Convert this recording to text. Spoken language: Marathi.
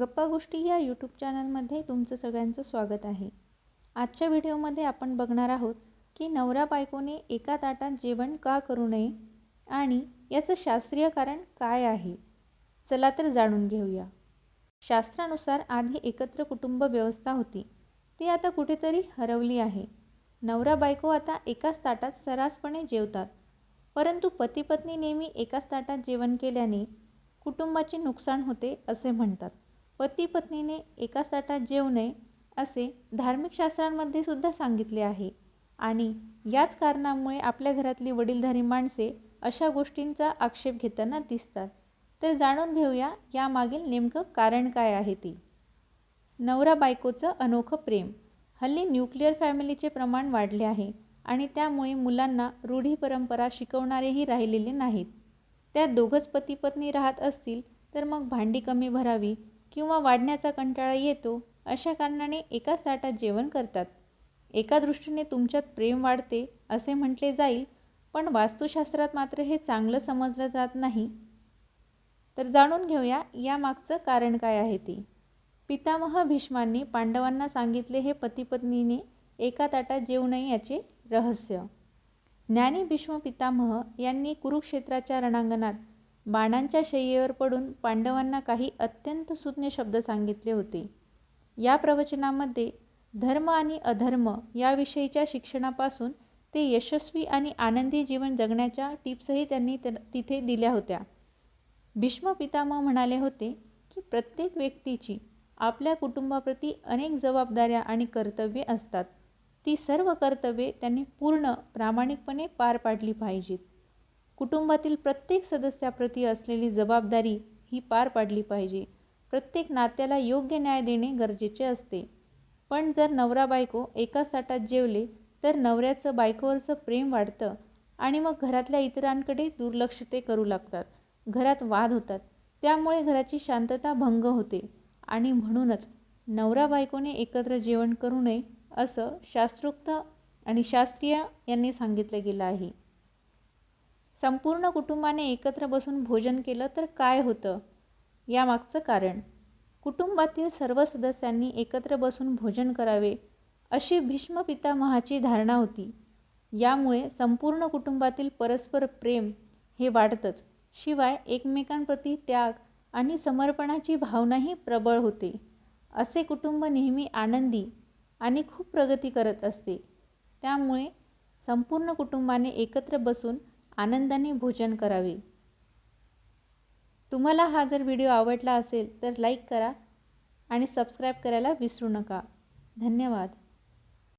गप्पा गोष्टी या यूट्यूब चॅनलमध्ये तुमचं सगळ्यांचं स्वागत आहे. आजच्या व्हिडिओमध्ये आपण बघणार आहोत की नवरा बायकोने एका ताटात जेवण का करू नये आणि याचं शास्त्रीय कारण काय आहे? चला तर जाणून घेऊया. शास्त्रानुसार आधी एकत्र कुटुंब व्यवस्था होती. ती आता कुठेतरी हरवली आहे. नवरा बायको आता एकाच ताटात सर्रासपणे जेवतात. परंतु पती पत्नी नेहमी एकाच ताटात जेवण केल्याने कुटुंबाचे नुकसान होते असे म्हणतात. पती पत्नीने एकाच ताटात जेवू नये असे धार्मिक शास्त्रांमध्ये सुद्धा सांगितले आहे. आणि याच कारणामुळे आपल्या घरातली वडीलधारी माणसे अशा गोष्टींचा आक्षेप घेताना दिसतात. तर जाणून घेऊया यामागील नेमकं कारण काय आहे ती. नवरा बायकोचं अनोखं प्रेम. हल्ली न्यूक्लिअर फॅमिलीचे प्रमाण वाढले आहे आणि त्यामुळे मुलांना रूढी परंपरा शिकवणारेही राहिलेले नाहीत. त्या दोघंच पती पत्नी राहत असतील तर मग भांडी कमी भरावी किंवा वाढण्याचा कंटाळा येतो अशा कारणाने एकाच ताटात जेवण करतात. एका दृष्टीने तुमच्यात प्रेम वाढते असे म्हटले जाईल पण वास्तुशास्त्रात मात्र हे चांगलं समजलं जात नाही. तर जाणून घेऊया यामागचं कारण काय आहे ते. पितामह भीष्मांनी पांडवांना सांगितले हे पतीपत्नीने एका ताटात जेवू नये याचे रहस्य. ज्ञानी भीष्म पितामह यांनी कुरुक्षेत्राच्या रणांगणात बाणांच्या शय्येवर पडून पांडवांना काही अत्यंत सुज्ञ शब्द सांगितले होते. या प्रवचनामध्ये धर्म आणि अधर्म याविषयीच्या शिक्षणापासून ते यशस्वी आणि आनंदी जीवन जगण्याच्या टिप्सही त्यांनी तिथे दिल्या होत्या. भीष्म पितामह म्हणाले होते की प्रत्येक व्यक्तीची आपल्या कुटुंबाप्रती अनेक जबाबदाऱ्या आणि कर्तव्ये असतात. ती सर्व कर्तव्ये त्यांनी पूर्ण प्रामाणिकपणे पार पाडली पाहिजेत. कुटुंबातील प्रत्येक सदस्याप्रती असलेली जबाबदारी ही पार पाडली पाहिजे. प्रत्येक नात्याला योग्य न्याय देणे गरजेचे असते. पण जर नवरा बायको एकाच ताटात जेवले तर नवऱ्याचं बायकोवरचं प्रेम वाढतं आणि मग घरातल्या इतरांकडे दुर्लक्ष ते करू लागतात. घरात वाद होतात. त्यामुळे घराची शांतता भंग होते. आणि म्हणूनच नवरा बायकोने एकत्र जेवण करू नये असं शास्त्रोक्त आणि शास्त्रीय यांनी सांगितलं गेलं आहे. संपूर्ण कुटुंबाने एकत्र बसून भोजन केलं तर काय होतं? यामागचं कारण कुटुंबातील सर्व सदस्यांनी एकत्र बसून भोजन करावे अशी भीष्म पितामहाची धारणा होती. यामुळे संपूर्ण कुटुंबातील परस्पर प्रेम हे वाढतंच. शिवाय एकमेकांप्रती त्याग आणि समर्पणाची भावनाही प्रबळ होते. असे कुटुंब नेहमी आनंदी आणि खूप प्रगती करत असते. त्यामुळे संपूर्ण कुटुंबाने एकत्र बसून आनंदाने भोजन करावे. तुम्हाला हा जर व्हिडिओ आवडला असेल तर लाईक करा आणि सबस्क्राईब करायला विसरू नका. धन्यवाद.